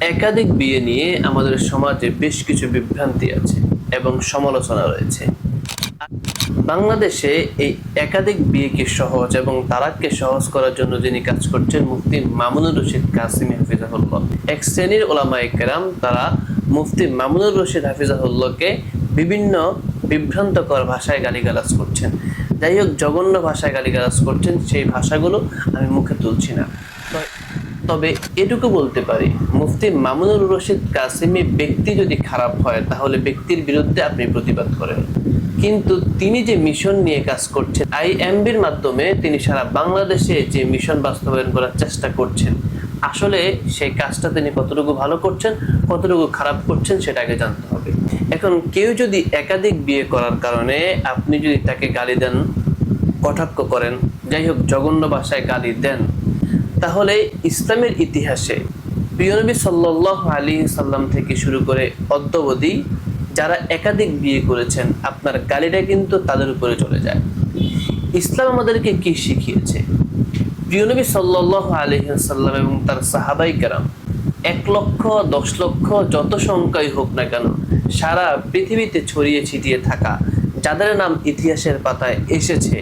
একাধিক বিয়ে নিয়ে আমাদের সমাজে বেশ কিছু বিভ্রান্তি আছে এবং সমালোচনা রয়েছে। বাংলাদেশে এই একাধিক বিয়েকে সহজ এবং তারাককে সহজ করার জন্য যিনি কাজ করছেন মুফতি মামুনুর রশিদ কাসিম হাফিজাহুল্লাহ। এক শ্রেণির ওলামা একরাম তারা মুফতি মামুনুর রশিদ হাফিজাহুল্লাহকে বিভিন্ন বিভ্রান্তকর ভাষায় গালিগালাজ করছেন। যাই হোক, জঘন্য ভাষায় গালিগালাজ করছেন, সেই ভাষাগুলো আমি মুখে তুলছি না। তবে এটুকু বলতে পারি, মুফতি মামুনুর রশিদ কাসিমি ব্যক্তি যদি খারাপ হয়, তাহলে ব্যক্তির বিরুদ্ধে আপনি প্রতিবাদ করেন। কিন্তু তিনি যে মিশন নিয়ে কাজ করছেন, আইএমবির মাধ্যমে তিনি সারা বাংলাদেশে যে মিশন বাস্তবায়ন করার চেষ্টা করছেন, আসলে সেই কাজটা তিনি কতটুকু ভালো করছেন, কতটুকু খারাপ করছেন সেটা আগে জানতে হবে। এখন কেউ যদি একাধিক বিয়ে করার কারণে আপনি যদি তাকে গালি দেন, কটাক্ষ করেন, যাই হোক, জঘন্য ভাষায় গালি দেন তাহলে ইসলামের ইতিহাসে প্রিয়নবী সাল্লাহ আলী সাল্লাম থেকে শুরু করে অদ্যবধি যারা একাধিক বিয়ে করেছেন, আপনার গালিটা কিন্তু তাদের উপরে চলে যায়। ইসলাম আমাদেরকে কি শিখিয়েছে? প্রিয়নবী সাল্লাহ আলহিহাল্লাম এবং তার সাহাবাই কেরাম এক লক্ষ, দশ লক্ষ, যত সংখ্যাই হোক না কেন, সারা পৃথিবীতে ছড়িয়ে ছিটিয়ে থাকা, যাদের নাম ইতিহাসের পাতায় এসেছে,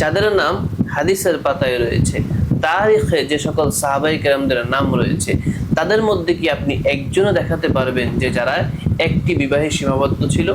যাদের নাম হাদিসের পাতায় রয়েছে তারিখে যে সকল সাহাবাই কেরামদের নাম রয়েছে, তাদের মধ্যে কি আপনি একজনও দেখাতে পারবেন যে যারা একটি বিবাহে সীমাবদ্ধ ছিল?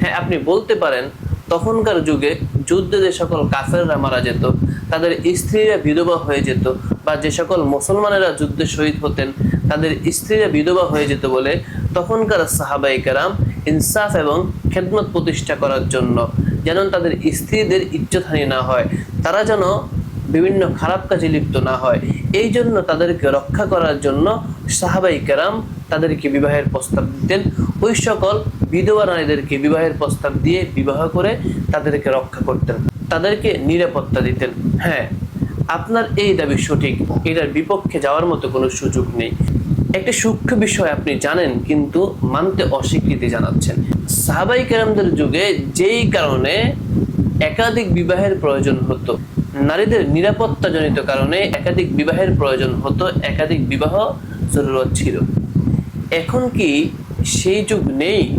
হ্যাঁ আপনি বলতে পারেন, তখনকার যুগে যুদ্ধে যে সকল কাফেররা মারা যেত, তাদের স্ত্রীরা বিধবা হয়ে যেত বা যে সকল মুসলমানেরা যুদ্ধে শহীদ হতেন, তাদের স্ত্রীরা বিধবা হয়ে যেত বলে তখনকার সাহাবাই কেরাম ইনসাফ এবং খেদমত প্রতিষ্ঠা করার জন্য যেন তাদের স্ত্রীদের ইজ্জতহানি না হয়। তারা যেন বিভিন্ন খারাপ কাজে লিপ্ত না হয়। এই জন্য তাদেরকে রক্ষা করার জন্য সাহাবাই কেরাম তাদেরকে বিবাহের প্রস্তাব দিতেন। ওই সকল বিধবা নারীদেরকে বিবাহের প্রস্তাব দিয়ে বিবাহ করে তাদেরকে রক্ষা করতেন। তাদেরকে নিরাপত্তা দিতেন। হ্যাঁ আপনার এই দাবি সঠিক। এটার বিপক্ষে যাওয়ার মতো কোনো সুযোগ নেই। একটি সূক্ষ্ম বিষয় আপনি জানেন, কিন্তু মানতে অস্বীকৃতি জানাচ্ছেন। সাহাবাই কেরামদের যুগে যেই কারণে একাধিক বিবাহের প্রয়োজন হতো। নারীদের নিরাপত্তাজনিত কারণে একাধিক বিবাহের প্রয়োজন হতো, একাধিক বিবাহ জরুরত ছিল। এখন কি সেই যুগ নেই?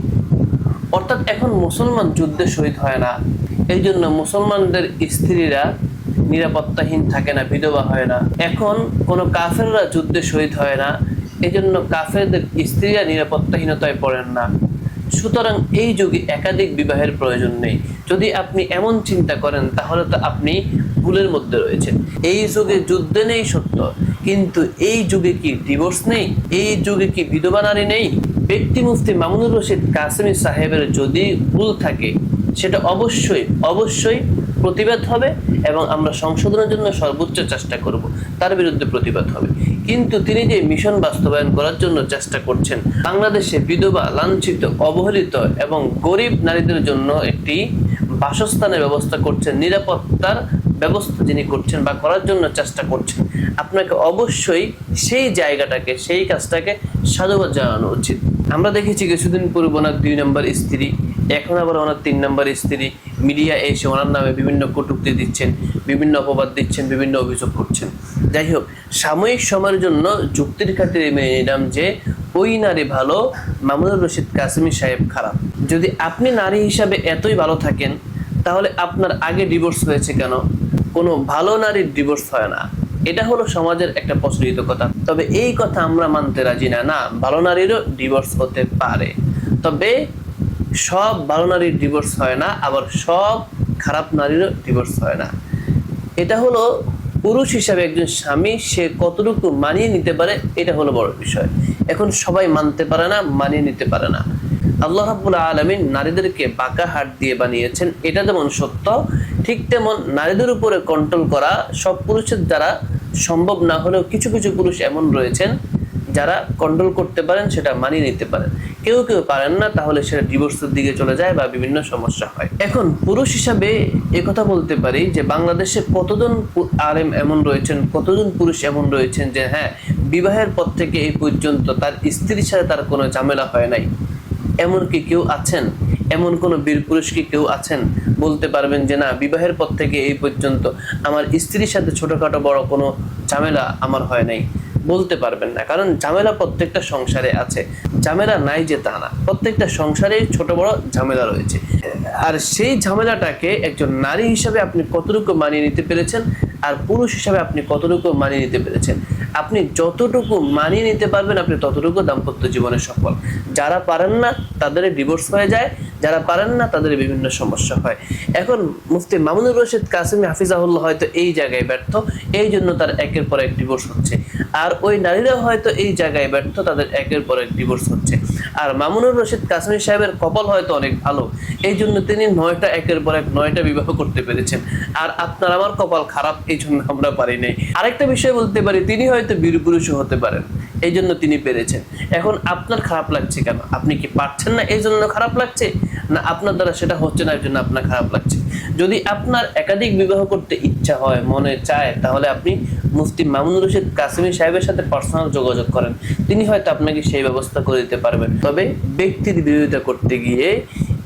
অর্থাৎ এখন মুসলমান যুদ্ধে শহীদ হয় না। এই জন্য মুসলমানদের স্ত্রীরা নিরাপত্তাহীন থাকে না, বিধবা হয় না। এখন কোনো কাফেররা যুদ্ধে শহীদ হয় না। এই জন্য কাফেরদের স্ত্রীরা নিরাপত্তাহীনতায় পড়েন না। সুতরাং এই যুগে একাধিক বিবাহের প্রয়োজন নেই। যদি আপনি এমন চিন্তা করেন, তাহলে তো আপনি ভুলের মধ্যে রয়েছে। এই যুগে যুদ্ধে নেই সত্য, কিন্তু এই যুগে কি ডিভোর্স নেই? এই যুগে কি বিধবা নারী নেই? ব্যক্তি মুফতি মামুনুর রশিদ কাসেমি সাহেবের যদি ভুল থাকে, সেটা অবশ্যই অবশ্যই প্রতিবাদ হবে এবং আমরা সংশোধনের জন্য সর্বোচ্চ চেষ্টা করব। তার বিরুদ্ধে প্রতিবাদ হবে। কিন্তু তিনি যে মিশন বাস্তবায়ন করার জন্য চেষ্টা করছেন, বাংলাদেশে বিধবা, লাঞ্ছিত, অবহেলিত এবং গরিব নারীদের জন্য একটি বাসস্থানের ব্যবস্থা করছেন, নিরাপত্তার ব্যবস্থা যিনি করছেন বা করার জন্য চেষ্টা করছেন, আপনাকে অবশ্যই সেই জায়গাটাকে, সেই কাজটাকে সাধুবাদ জানানো উচিত। আমরা দেখেছি কিছুদিন পূর্বে ওনার দুই নম্বর স্ত্রী, এখন আবার ওনার তিন নম্বর স্ত্রী মিডিয়া এসে ওনার নামে বিভিন্ন কটুক্তি দিচ্ছেন, বিভিন্ন অপবাদ দিচ্ছেন, বিভিন্ন অভিযোগ করছেন। যাই হোক, সাময়িক সময়ের জন্য যুক্তির খাতিরে মেনে নিলাম যে ওই নারী ভালো, মামুনুর রশিদ কাসিমি সাহেব খারাপ। যদি আপনি নারী হিসাবে এতই ভালো থাকেন, তাহলে আপনার আগে ডিভোর্স হয়েছে কেন? কোনো ভালো নারীর ডিভোর্স হয় না। এটা হলো সমাজের একটা প্রচলিত কথা। তবে এই কথা আমরা মানতে রাজি না। না, ভালো নারীরও ডিভোর্স হতে পারে। তবে সব ভালো নারীর ডিভোর্স হয় না, আবার সব খারাপ নারীরও ডিভোর্স হয় না। এটা হলো পুরুষ হিসাবে একজন স্বামী, সে কতটুকু মানিয়ে নিতে পারে, এটা হলো বড় বিষয়। এখন সবাই মানতে পারে না, মানিয়ে নিতে পারে না। আল্লাহ রাব্বুল আলমিন নারীদেরকে বাঁকা হাট দিয়ে বানিয়েছেন। এটা যেমন সত্য, ঠিক তেমন নারীদের উপরে কন্ট্রোল করা সব পুরুষের দ্বারা সম্ভব না হলেও কিছু কিছু পুরুষ এমন রয়েছেন যারা কন্ট্রোল করতে পারেন, সেটা মানিয়ে নিতে পারেন। কেউ কেউ পারেন না, তাহলে সেটা ডিভোর্সের দিকে চলে যায় বা বিভিন্ন সমস্যা হয়। এখন পুরুষ হিসাবে কথা বলতে পারি যে, বাংলাদেশে কতজন আলেম এমন রয়েছেন, কতজন পুরুষ এমন রয়েছেন যে হ্যাঁ বিবাহের পর থেকে এই পর্যন্ত তার স্ত্রীর সাথে তার কোনো ঝামেলা হয় নাই। এমন কি কেউ আছেন? এমন কোনো বীর পুরুষ কি কেউ আছেন? বলতে পারবেন যে না, বিবাহের পর থেকে এই পর্যন্ত আমার স্ত্রীর সাথে ছোটোখাটো বড় কোনো ঝামেলা আমার হয় নাই। বলতে পারবেন না, কারণ ঝামেলা প্রত্যেকটা সংসারে আছে। ঝামেলা নাই যে তা না। প্রত্যেকটা সংসারে ছোট বড় ঝামেলা রয়েছে। আর সেই ঝামেলাটাকে একজন নারী হিসাবে আপনি কতটুকু মানিয়ে নিতে পেরেছেন আর পুরুষ হিসাবে আপনি কতটুকু মানিয়ে নিতে পেরেছেন? আপনি যতটুকু মানিয়ে নিতে পারবেন, আপনি ততটুকু দাম্পত্য জীবনে সফল। যারা পারেন না, তাদের ডিভোর্স হয়ে যায়। যারা পারেন না, তাদের বিভিন্ন সমস্যা হয়। এখন মুফতি মামুনুর রশিদ কাসিমি হাফিজাহুল্লাহ হয়তো এই জায়গায় ব্যর্থ। এই জন্য তার একের পর এক ডিভোর্স হচ্ছে। আর ওই নারীরা হয়তো এই জায়গায় ব্যর্থ, তাদের একের পর এক ডিভোর্স হচ্ছে। আর মামুনুর রশিদ কাশ্মীর সাহেবের কপাল হয়তো অনেক ভালো, এই জন্য তিনি নয়টা একের পর এক নয়টা বিবাহ করতে পেরেছেন। আর আপনার আমার কপাল খারাপ, এই জন্য আমরা পারি নাই। আরেকটা বিষয় বলতে পারি, তিনি হয়তো বীরপুরুষও হতে পারেন। এই জন্য তিনি পেরেছেন। এখন আপনার খারাপ লাগছে কেন? আপনি কি পারছেন না এই জন্য খারাপ লাগছে? না, আপনার দ্বারা সেটা হচ্ছে না এই জন্য আপনার খারাপ লাগছে? যদি আপনার একাধিক বিবাহ করতে ইচ্ছা হয়, মনে চায়, তাহলে আপনি মুফতি মামুনুর রশিদ কাসিমি সাহেবের সাথে পার্সোনাল যোগাযোগ করেন। তিনি হয়তো আপনাকে সেই ব্যবস্থা করে দিতে পারবেন। তবে ব্যক্তির বিরোধিতা করতে গিয়ে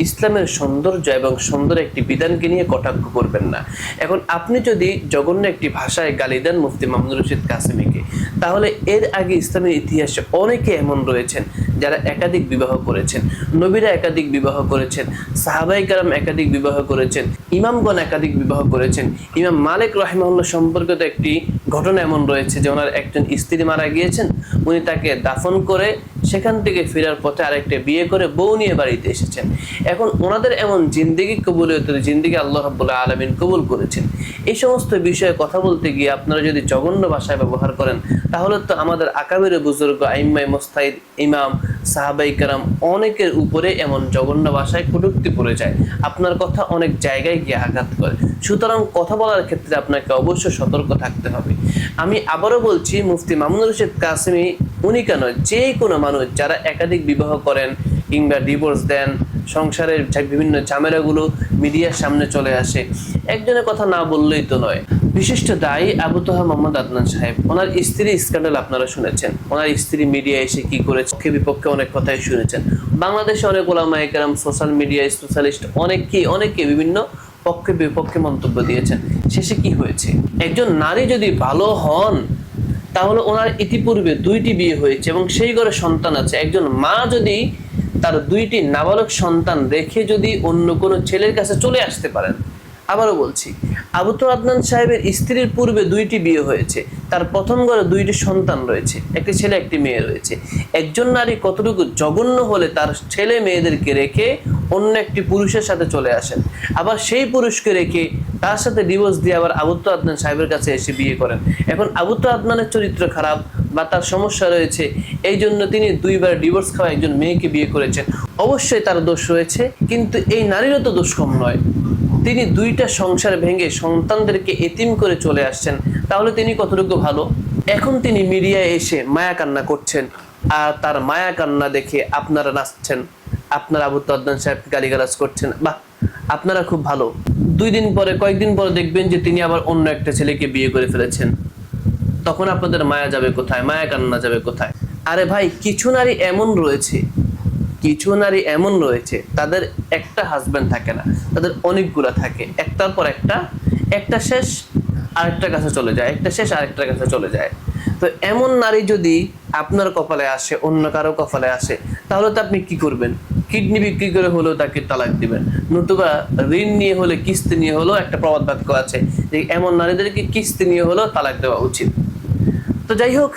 ইসলামের সৌন্দর্য এবং সুন্দর একটি বিধানকে নিয়ে কটাক্ষ করবেন না। এখন আপনি যদি জঘন্য একটি ভাষায় গালি দেন মুফতি মামুনুর রশিদ কাসিমিকে, তাহলে এর আগে ইসলামের ইতিহাসে অনেকে এমন রয়েছেন যারা একাধিক বিবাহ করেছেন, নবীরা একাধিক বিবাহ করেছেন, সাহাবাই কারাম একাধিক বিবাহ করেছেন, ইমামগণ একাধিক বিবাহ করেছেন। ইমাম মালিক রহিমাহুল্লাহ সম্পর্কিত একটি ঘটনা এমন রয়েছে যে ওনার একজন স্ত্রী মারা গিয়েছেন, উনি তাকে দাফন করে সেখান থেকে ফেরার পথে আরেকটা বিয়ে করে বউ নিয়ে বাড়িতে এসেছেন। এখন ওনাদের এমন জিন্দিগি কবুলিয়তের জিন্দিগি আল্লাহ রাব্বুল্লাহ আলমিন কবুল করেছেন। এই সমস্ত বিষয়ে কথা বলতে গিয়ে আপনারা যদি জঘন্য ভাষায় ব্যবহার করেন, তাহলে তো আমাদের আকাবের বুজুর্গ আইম্মাই মোস্তাইদ ইমাম সাহাবাই কারাম অনেকের উপরে এমন জঘন্য ভাষায় কটুক্তি পড়ে যায়। আপনার কথা অনেক জায়গায় গিয়ে আঘাত করে। সুতরাং কথা বলার ক্ষেত্রে আপনাকে অবশ্যই সতর্ক থাকতে হবে। আমি আবারও বলছি, মুফতি মামুনুর রশিদ কাসিমি, উনি কেন? যে কোনো মানুষ যারা একাধিক বিবাহ করেন কিংবা ডিভোর্স দেন, সংসারের বিভিন্ন ঝামেলাগুলো মিডিয়ার সামনে চলে আসে, একজনের কথা না বললেই তো নয়। বিশিষ্ট দায়ী আবু তোহা মোহাম্মদ আদনান সাহেব। ওনার স্ত্রী স্ক্যান্ডাল আপনারা শুনেছেন। ওনার স্ত্রী মিডিয়া এসে কি করেছে? পক্ষে বিপক্ষে অনেক কথাই শুনেছেন। বাংলাদেশে অনেক ওলামা একরাম, সোশ্যাল মিডিয়া স্পেশালিস্ট অনেকে অনেকে বিভিন্ন পক্ষে বিপক্ষে মন্তব্য দিয়েছেন। শেষে কি হয়েছে? একজন নারী যদি ভালো হন, তাহলে ওনার ইতিপূর্বে দুইটি বিয়ে হয়েছে এবং সেই ঘরে সন্তান আছে। একজন মা যদি তার দুইটি নাবালক সন্তান রেখে যদি অন্য কোনো ছেলের কাছে চলে আসতে পারেন। আবারও বলছি আবুতর আদনান সাহেবের স্ত্রীর পূর্বে দুইটি বিয়ে হয়েছে। তার প্রথম ঘরে দুইটি সন্তান রয়েছে, একটি ছেলে, একটি মেয়ে রয়েছে। একজন নারী কতটুকু জঘন্য হলে তার ছেলে মেয়েদেরকে রেখে অন্য একটি পুরুষের সাথে চলে আসেন। আবার সেই পুরুষকে রেখে তার সাথে ডিভোর্স দিয়ে আবার আবুত্ত আদনান সাহেবের কাছে এসে বিয়ে করেন। এখন আবুত্ত আদনানের চরিত্র খারাপ বা তার সমস্যা রয়েছে, এই জন্য তিনি দুইবার ডিভোর্স খাওয়া একজন মেয়েকে বিয়ে করেছেন। অবশ্যই তার দোষ রয়েছে, কিন্তু এই নারীরও তো দোষ কম নয়। তিনি দুইটা সংসার ভেঙে সন্তানদেরকে এতিম করে চলে আসছেন, তাহলে তিনি কতটুকু ভালো? এখন তিনি মিডিয়ায় এসে মায়া কান্না করছেন, আর তার মায়া কান্না দেখে আপনারা নাচছেন, আপনারা আবু তদ্দান সাহেবকে গালিগালাজ করছেন, বাহ! আপনারা খুব ভালো। দুই দিন পরে, কয়েকদিন পরে দেখবেন যে তিনি আবার অন্য একটা ছেলেকে বিয়ে করে ফেলেছেন। তখন আপনাদের মায়া যাবে কোথায়? মায়া কান্না যাবে কোথায়? আরে ভাই, কিছু নারী এমন রয়েছে কিছু নারী এমন রয়েছে, তাদের একটা হাজবেন্ড থাকে না, তাদের অনেকগুলা থাকে। একটার পর একটা একটা শেষ, আরেকটার কাছে চলে যায়, একটা শেষ, আরেকটার কাছে চলে যায়। তো এমন নারী যদি আপনার কপালে আসে, অন্য কারও কপালে আসে, তাহলে তো আপনি কি করবেন? কিডনি বিক্রি করে হলেও তাকে তালাক দিবেন। নতুবা ঋণ নিয়ে হলে কিস্তি নিয়ে হলেও একটা প্রবাদ বাক্য আছে যে, এমন নারীদেরকে কিস্তি নিয়ে হলেও তালাক দেওয়া উচিত। তো যাই হোক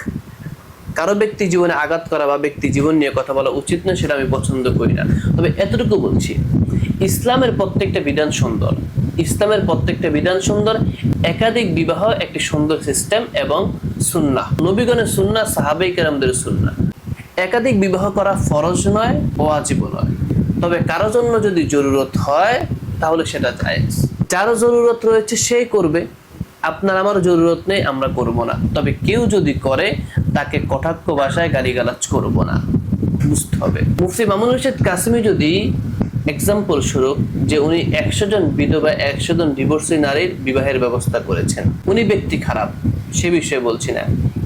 কারও ব্যক্তি জীবনে আঘাত করা বা ব্যক্তি জীবন নিয়ে কথা বলা উচিত না সেটা আমি পছন্দ করি না। তবে এতটুকু বলছি, ইসলামের প্রত্যেকটা বিধান সুন্দর। ইসলামের প্রত্যেকটা বিধান সুন্দর, একাধিক বিবাহ একটি সুন্দর সিস্টেম এবং সুন্না নবীগণের সুন্না সাহাবাই কেরামদের সুন্না একাধিক বিবাহ করা ফরজ নয়, ওয়াজিব নয়। তবে কারও জন্য যদি জরুরত হয়, তাহলে সেটা জায়েজ। যার জরুরত রয়েছে, সেই করবে। আপনার আমার জরুরত নেই, আমরা করব না। তবে কেউ যদি করে, তাকে কটাক্ষ ভাষায় গালিগালাজ করব না। বুঝতে হবে। মুফতি মামুন রশিদ কাসিমি যদি এক্সাম্পল স্বরূপ যে উনি একশো জন বিধবা, একশো জন ডিভোর্সি নারীর বিবাহের ব্যবস্থা করেছেন, উনি ব্যক্তি খারাপ, সে বিষয়ে বলছি না।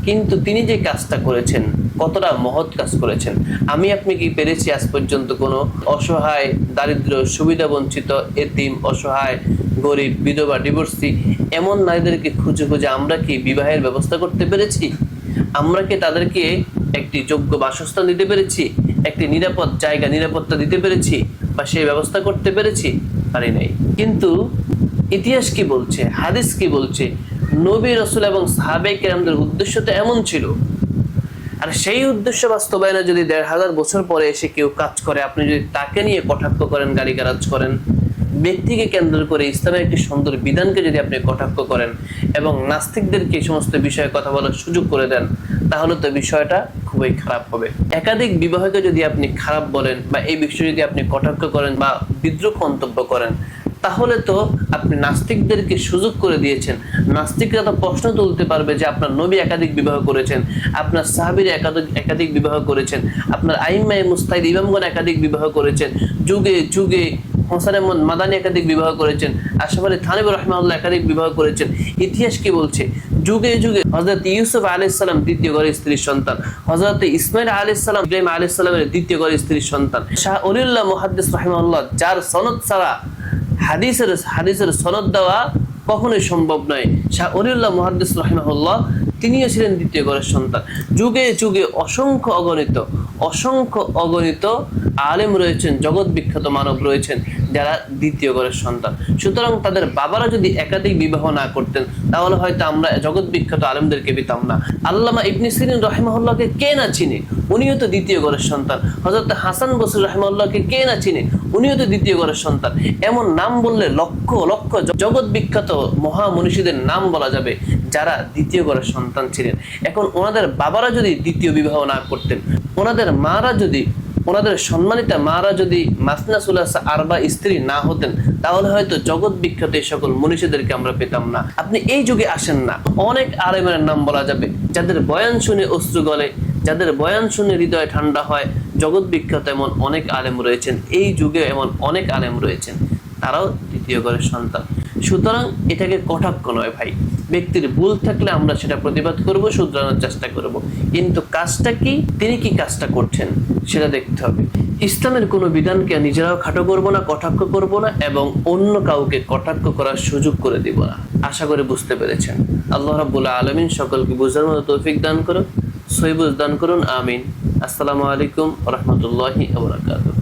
কিন্তু তিনি যে কাজটা করেছেন, কতটা মহৎ কাজ করেছেন, আমি আপনি কি পেরেছি আজ পর্যন্ত কোনো অসহায়, দারিদ্র, সুবিধা বঞ্চিত, এতিম, অসহায়, গরিব, বিধবা ডিভোর্সি এমন নারীদেরকে খুঁজে খুঁজে আমরা কি বিবাহের ব্যবস্থা করতে পেরেছি? আমরা কি তাদেরকে একটি যোগ্য বাসস্থান দিতে পেরেছি? একটি নিরাপদ জায়গা, নিরাপত্তা দিতে পেরেছি? বা সেই ব্যবস্থা করতে পেরেছি? পারি নাই। কিন্তু ইতিহাস কি বলছে, হাদিস কি বলছে? নবী রসুল এবং সাহাবে কেরামদের উদ্দেশ্য তো এমন ছিল। আর সেই উদ্দেশ্য বাস্তবায়নে যদি দেড় হাজার বছর পরে এসে কেউ কাজ করে, আপনি যদি তাকে নিয়ে কটাক্ষ করেন, গালিগালাজ করেন, ব্যক্তিকে কেন্দ্র করে ইসলামের একটি সুন্দর বিধানকে যদি আপনি কটাক্ষ করেন এবং নাস্তিকদেরকে এই সমস্ত বিষয়ে কথা বলার সুযোগ করে দেন, তাহলে তো বিষয়টা খুবই খারাপ হবে। একাধিক বিবাহকে যদি আপনি খারাপ বলেন বা এই বিষয়ে যদি আপনি কটাক্ষ করেন বা বিদ্রুপ মন্তব্য করেন তাহলে তো আপনি নাস্তিকদেরকে সুযোগ করে দিয়েছেন। নাস্তিকরা তো প্রশ্ন তুলতে পারবে যে আপনার নবী একাধিক বিবাহ করেছেন, আপনার সাহাবির একাধিক একাধিক বিবাহ করেছেন, আপনার আইমাই মুস্তাহিদ ইমামগণ একাধিক বিবাহ করেছেন, যুগে যুগে হোসেন আহমদ মাদানি একাধিক বিবাহ করেছেন, আশরাফ আলী থানিব রহমাউল্লাহ একাধিক বিবাহ করেছেন। ইতিহাস কি বলছে? যুগে যুগে হজরত ইউসুফ আলাইসাল্লাম দ্বিতীয় ঘরের স্ত্রীর সন্তান হজরত ইসমাইল আলাইসাল্লাম ইব্রাহিম আলাইসাল্লামের দ্বিতীয় ঘরের স্ত্রীর সন্তান। শাহ অলিউল্লাহ মুহাদ্দিস রহমাউল্লাহ যার সনদ ছাড়া হাদিসের হাদিসের সনদ দেওয়া কখনোই সম্ভব নয়। শাহ অলিউল্লাহ মহাদিস রহিমাহুল্লাহ, তিনিও ছিলেন দ্বিতীয় ঘরের সন্তান। যুগে যুগে অসংখ্য অগণিত অসংখ্য অগণিত আলেম রয়েছেন, জগৎ বিখ্যাত মানব রয়েছেন। যারা দ্বিতীয় ঘরের সন্তান। সুতরাং তাদের বাবারা যদি একাধিক বিবাহ না করতেন, তাহলে হয়তো আমরা জগৎ বিখ্যাত আলেমদেরকে পেতাম না। আল্লামা ইবনি সিরিন রহিমাহুল্লাহকে কে না চিনে? উনিও তো দ্বিতীয় ঘরের সন্তান। হজরত হাসান বসুর রহমাল্লাহকে কে না চিনে? উনিও তো দ্বিতীয় ঘরের সন্তান। এমন নাম বললে লক্ষ লক্ষ জগৎ বিখ্যাত মহা মনীষীদের নাম বলা যাবে যারা দ্বিতীয় ঘরের সন্তান ছিলেন। এখন ওনাদের বাবারা যদি দ্বিতীয় বিবাহ না করতেন, ওনাদের মারা যদি ওনাদের সম্মানিতা মারা যদি মাসনা সুলাসা আরবা স্ত্রী না হতেন, তাহলে হয়তো জগৎ বিখ্যাত এই সকল মনীষীদেরকে আমরা পেতাম না। আপনি এই যুগে আসেন না। অনেক আলেমের নাম বলা যাবে। যাদের বয়ান শুনে অশ্রু গলে, যাদের বয়ান শুনে হৃদয় ঠান্ডা হয়, জগৎ বিখ্যাত এমন অনেক আলেম রয়েছেন। এই যুগে এমন অনেক আলেম রয়েছেন। তারাও দ্বিতীয় ঘরের সন্তান। সুতরাং এটাকে কটাক্ষ নয় ভাই। ব্যক্তির ভুল থাকলে আমরা সেটা প্রতিবাদ করব, শুধরানোর চেষ্টা করব। কিন্তু কাজটা কি? তিনি কি কাজটা করছেন? সেটা দেখতে হবে। ইসলামের কোনো বিধানকে নিজেরাও খাটো করব না, কটাক্ষ করব না এবং অন্য কাউকে কটাক্ষ করার সুযোগ করে দিব না। আশা করে বুঝতে পেরেছেন। আল্লাহ রাব্বুল আলমিন সকলকে বোঝার মতো তৌফিক দান করুন সহিবুজ দান করুন, আমিন। আসসালামু আলাইকুম রহমতুল্লাহি আবরাকাতুহ